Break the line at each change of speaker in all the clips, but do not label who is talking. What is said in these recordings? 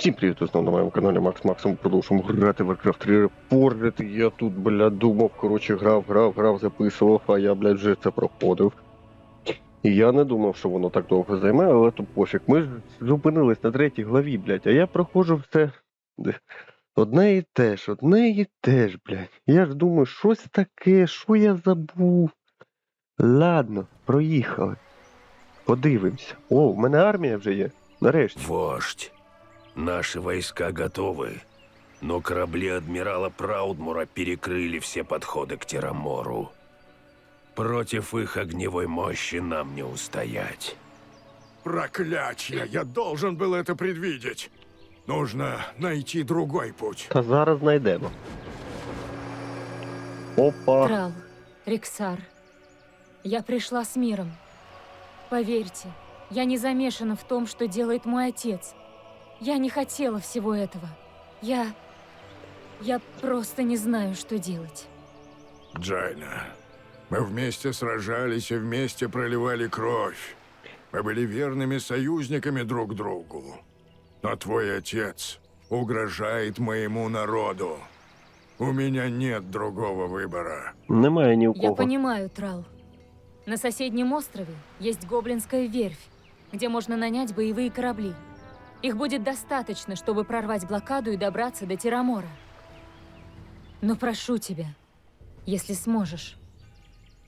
Всім привіт, знову на моєму каналі Макс Максом продовжуємо грати в Warcraft 3 Reported. Я тут, бля, думав, коротше, грав, грав, грав, записував, а я, блядь, вже це проходив. І я не думав, що воно так довго займе, але то пофіг. Ми ж зупинились на третій главі, блядь, а я проходжу все. Одне і те ж, одне і те ж, блядь. Я ж думаю, щось таке, що я забув. Ладно, проїхали. Подивимося. О, в мене армія вже є. Нарешті.
Вождь, наши войска готовы, но корабли адмирала Праудмура перекрыли все подходы к Тирамору. Против их огневой мощи нам не устоять.
Проклятье! Я должен был это предвидеть. Нужно найти другой путь.
Та зараз знайдемо. Опа.
Трал, Риксар, я пришла с миром. Поверьте, я не замешана в том, что делает мой отец. Я не хотела всего этого. Я... Я просто не знаю, что делать.
Джайна, мы вместе сражались и вместе проливали кровь. Мы были верными союзниками друг другу. Но твой отец угрожает моему народу. У меня нет другого выбора.
Немає ні у
Я
кого.
понимаю, Трал. На соседнем острове есть гоблинская верфь, где можно нанять боевые корабли. Их будет достаточно, чтобы прорвать блокаду и добраться до Тирамора. Но прошу тебя, если сможешь,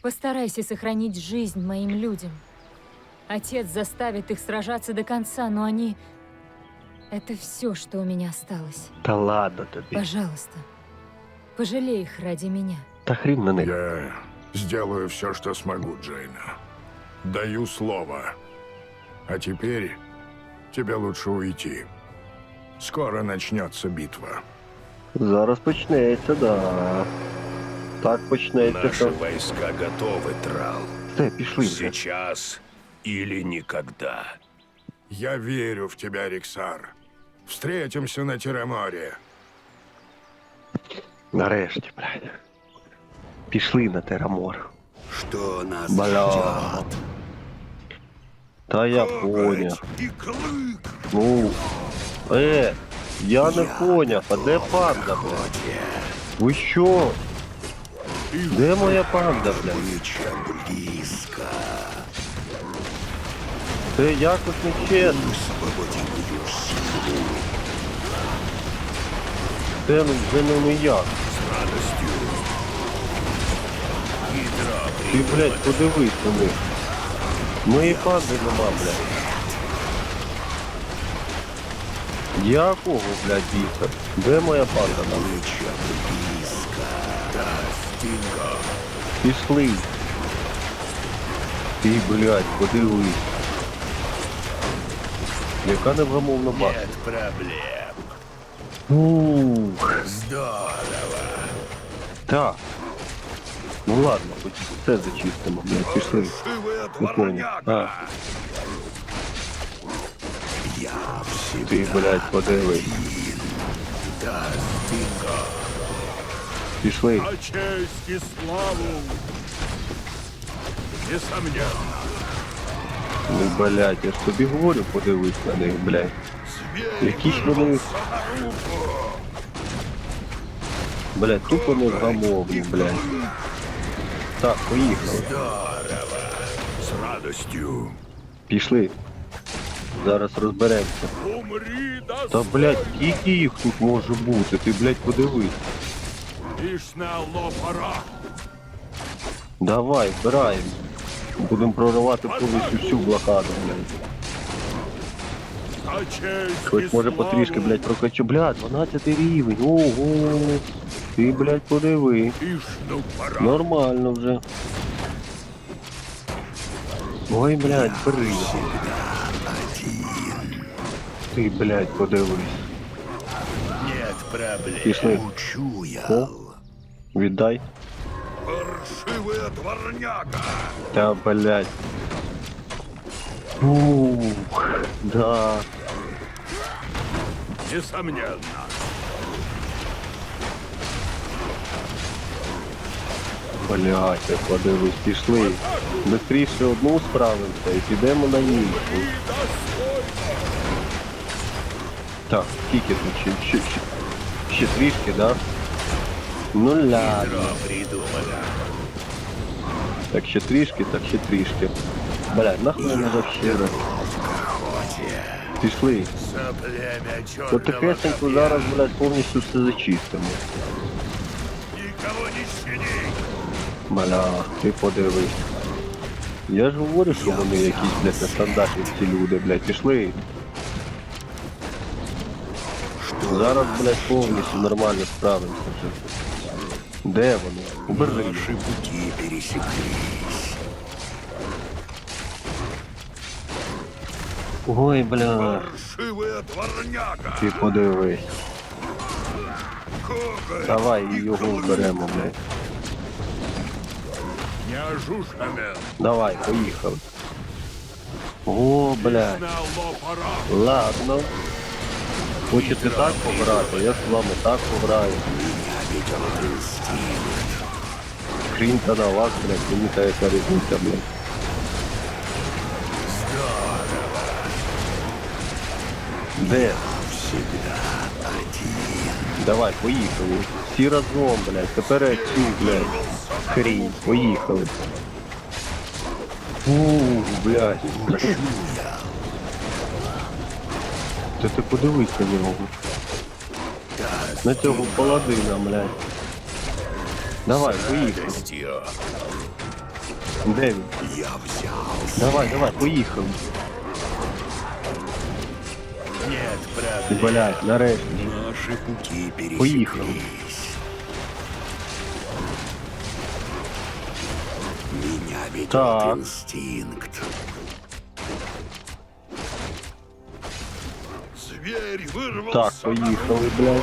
постарайся сохранить жизнь моим людям. Отец заставит их сражаться до конца, но они... Это все, что у меня осталось.
Та ладно тобі.
Пожалуйста, пожалей их ради меня.
Та хрін на них.
Я сделаю все, что смогу, Джейна. Даю слово. А теперь тебе лучше уйти. Скоро начнется битва.
Зараз почнеться, да. Так почнеться,
Наши
що.
войска готовы, Трал.
Все, пішли вже.
Сейчас или никогда.
Я верю в тебя, Риксар. Встретимся на Тираморе.
Нарешті, блядь. Пішли на Терамор.
Что нас
Бля. Та я поняв. Ну. Е, я не поняв, а де панда, блядь? Ви що? Де моя панда, блядь? Це якось не чесно. Це вже.
С радостью. Ядра
Ти, блядь, подивись на них. Моєї панди нема, блядь. Якого, блядь, вітер? Де моя панда там? Пішли. Ти, блядь, подивись. Яка невгамовна башня.
Нет проблем.
Ух,
Здорово.
так. Ну ладно, хоч це зачистимо, блядь, пішли. Не понял. А, ти, блядь, подивись. Пішли.
А честь и славу. Несомненно.
Ну, блядь, я ж тобі говорю, подивись на них, блядь. Якісь вони, блядь, тупо невгамовні, блядь. Так, поїхали.
С радостью.
Пішли. Зараз розберемося.
Умри до
Та, блядь, скільки їх тут може бути? Ти, блядь, подивись.
Ишна лопара.
Давай, збираємо. Будемо проривати повністю всю блокаду, блядь. Хоч може потрішки, блядь, прокачу. Блядь, 12 рівень. Ого. Ти, блядь,
пора.
Нормально вже. Ой, блядь, бери. Ти, блядь, подивись.
Нет проблем.
Пішли. О, віддай.
Паршивая дворняга.
Блядь. Ух, да.
Несомненно.
Блядь, я подивись, пішли. Бистріше одну справимося і підемо на іншу. Так, скільки тут? Ще, ще, ще, ще трішки, да? Ну ладно. Так ще трішки, так ще трішки. Блядь, нахуй не вообще раз. Пішли. От
копья.
зараз, блядь, повністю все зачистимо. Бля, ти подивись. Я ж говорю, що вони якісь, блядь, нестандартні ці люди, блядь, пішли. Зараз, блядь, повністю нормально справимося вже. Де вони?
Наши пути пересеклись.
Ой, бля,
Паршивая дворняга.
ти подивись. Давай його вберемо, блядь.
Неожуждно.
Давай, поїхали. О, блядь. Ладно. Хочете так пограти, я з вами так пограю. Хрінь-то на вас, блядь, мені та яка різниця, блядь. Де? Давай, поїхали. Всі разом, блядь. Тепер я блядь. Хрінь. Поїхали. Ух, блядь. Та ти подивись на нього. На цього паладина, блядь. Давай, поїхали. Де він?
я взял.
Давай, давай, поїхали.
Нет проблем.
Блядь, нарешті.
Наши пути пересеклись.
Поехал.
Ведет
Так.
инстинкт. Зверь вырвался
Так, поїхали, блядь.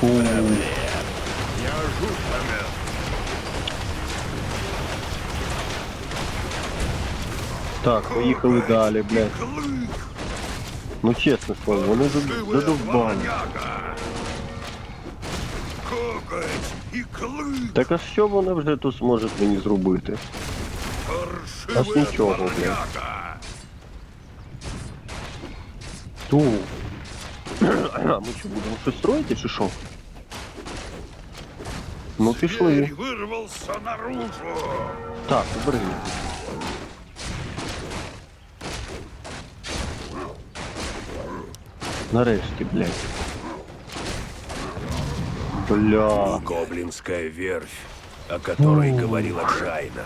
Фу.
Неожиданно.
Так, поїхали далі, блядь.
Клык.
Ну чесне слово, вони зад- задовбали. Так а що вони вже тут зможуть мені зробити? Аж нічого, блядь. Ту. А ми що, будемо щось строїти чи що? Ну пішли.
Зверь вырвался наружу.
Так, убери. Нарешті, блядь. Бля.
Гоблинская верфь, о которой говорила Джайна.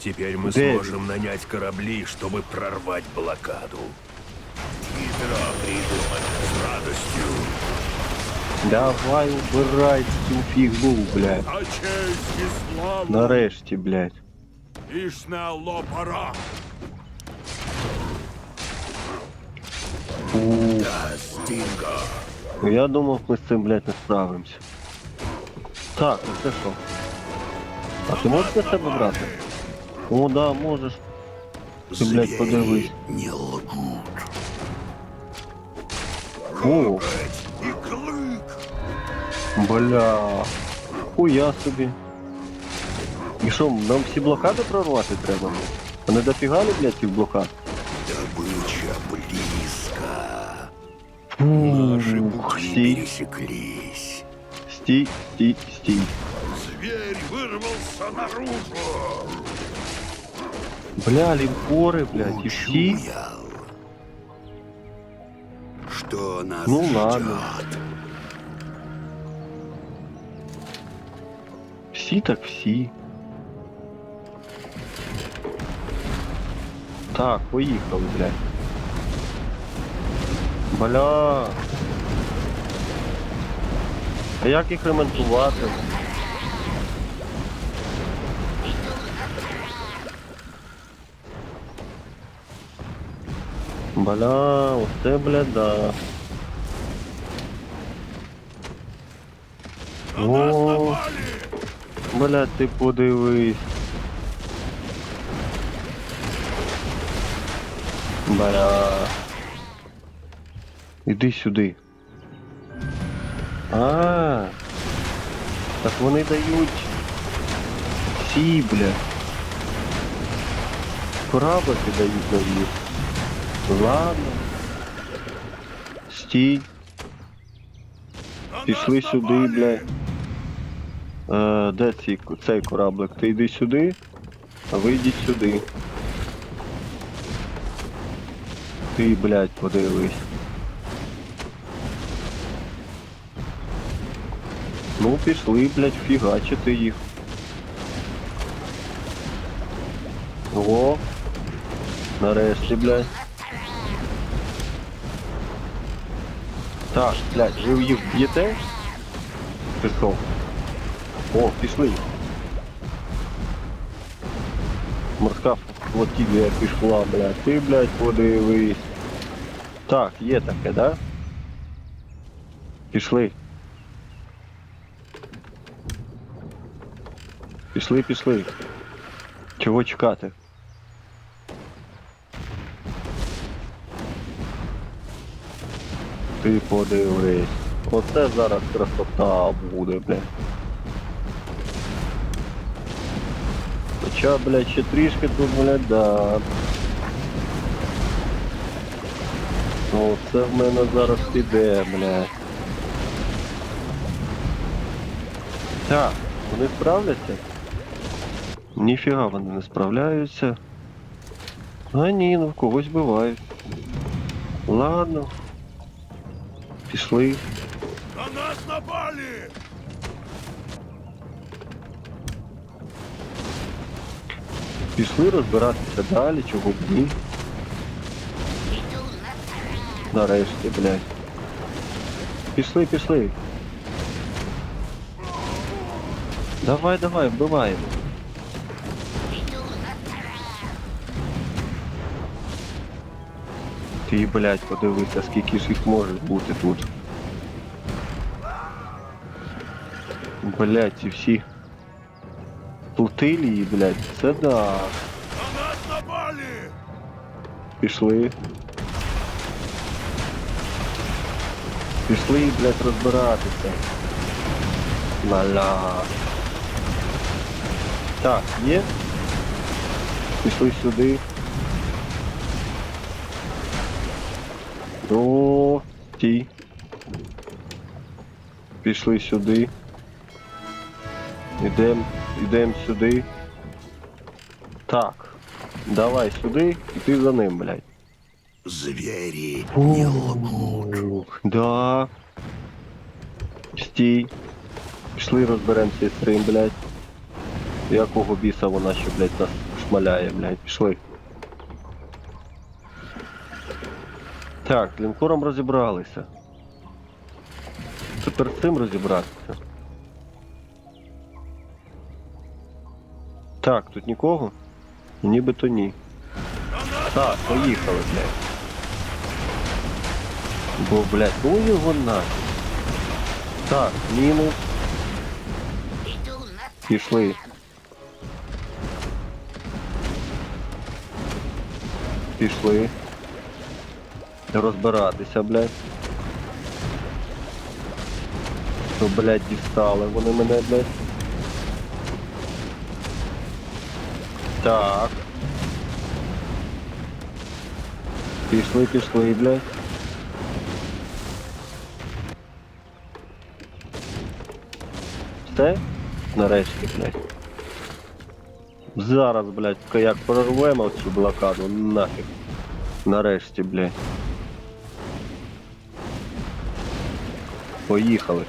Теперь мы
Дэвид.
сможем нанять корабли, чтобы прорвать блокаду. Хитро придумано с радостью.
Давай убирай цю фігню, блядь.
А
Нарешті, блядь.
лишь на лопара. Да, Стинго.
Я думав, ми з цим, блядь, не справимося. Так, ну це що? А ти можеш на себе брати? О, да, можеш. Ти, блядь, подивись.
не лгут.
О, бля. Хуя собі. І що, нам всі блокади прорвати треба? А не дофігали, блядь, цих блокад? стій,
пересеклись.
стій, стій, стій.
Зверь вырвался наружу.
Бля, лінкори, блядь, і всі.
Учуял, Что нас
Ну
ждет.
ладно. Всі так всі. Так, поїхали, блядь. Бля. А як їх ремонтувати? Бля, оце, бля, да. О, бля, ти подивись. Бля. Іди сюди. А. Так вони дають. Всі, бля. кораблики дають нові. Ладно. Стій. Пішли сюди, блядь. Е, де цей, цей кораблик? Ти йди сюди, а ви йдіть сюди. Ти, блядь, подивись. Ну, пішли, блядь, фігачити їх. О, нарешті, блядь. Так, блядь, ви їх б'єте? Пішов. О, пішли. Морська флотілія пішла, блядь. Ти, блядь, подивись. Так, є таке, да? Пішли. Пішли, пішли. Чого чекати? Ти подивись. Оце зараз красота буде, блядь. Хоча, блядь, ще трішки тут, блядь, да. Ну, це в мене зараз піде, блядь. Так, вони справляться? Ніфіга вони не справляються. А ні, ну в когось бувають. Ладно. Пішли.
На нас напали!
Пішли розбиратися далі, чого б ні. Нарешті, блядь. Пішли, пішли. Давай, давай, вбиваємо. Ти, блядь, подивися, скільки ж їх може бути тут. Блядь, ці всі плутилії, блядь, це да. Пішли. Пішли, блядь, розбиратися. Маля. Так, є? Пішли сюди. О, ті. Пішли сюди. Ідем, ідем сюди. Так. Давай сюди, і ти за ним, блядь.
Звери
Ух, Да. Стій. Пішли розберемося з цим, блядь. Якого біса вона ще, блядь, нас шмаляє, блядь. Пішли. Так, з лінкором розібралися. Тепер з цим розібратися. Так, тут нікого? Нібито ні. Так, поїхали, блядь. Бо, блядь, ну його нафіг. Так, мінус. Пішли. Пішли. Розбиратися, блядь. Що, блядь, дістали вони мене, блядь. Так. Пішли, пішли, блядь. Все? Нарешті, блядь. Зараз, блядь, як прорвемо цю блокаду, нафіг. Нарешті, блядь. Поїхали.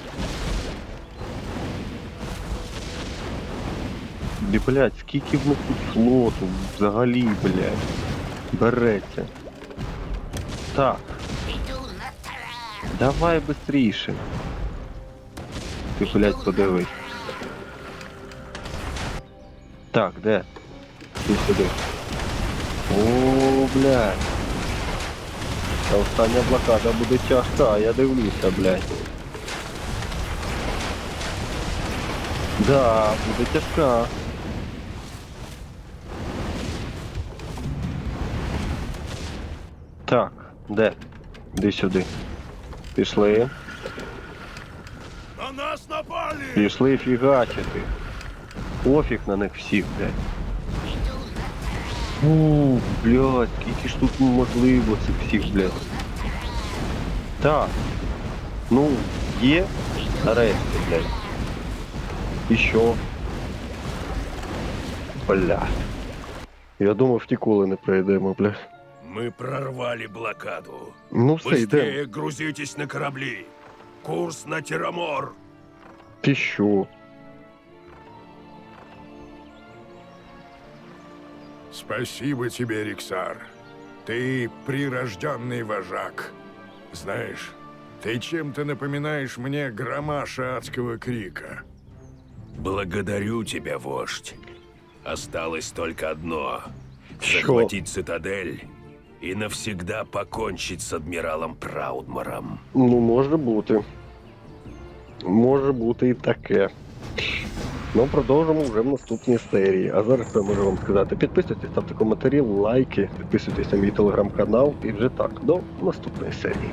І, блядь, скільки в них тут флоту взагалі, блядь, береться. Так. Давай быстріше. Ти, блядь, подивись. Так, де? Ти сюди. О, блядь. Та остання блокада буде тяжка, я дивлюся, блядь. Да, буде тяжка. Так, де? Іди сюди. Пішли.
На нас напали!
Пішли фігачити. Пофіг на них всіх, блядь. Фу, блядь, скільки ж тут можливо цих всіх, блядь. Так. Ну, є. Нарешті, блядь. Що? Бля. Я думав, ніколи не пройдемо, блядь.
Мы прорвали блокаду.
Ну все, йдемо.
Быстрее грузитесь на корабли. Курс на Тирамор.
Ти що?
Спасибо тебе, Риксар. Ты прирожденный вожак. Знаешь, ты чем-то напоминаешь мне громаша адского крика.
Благодарю тебя, вождь. Осталось только одно — захватить цитадель и навсегда покончить с адмиралом Праудмаром.
Ну, может быть, может быть, и таке. Но продолжим уже в наступній серии. А зараз я можу вам сказать, подписывайтесь, ставьте коментарі, лайки, подписывайтесь на мій телеграм-канал и уже так, до наступної серії.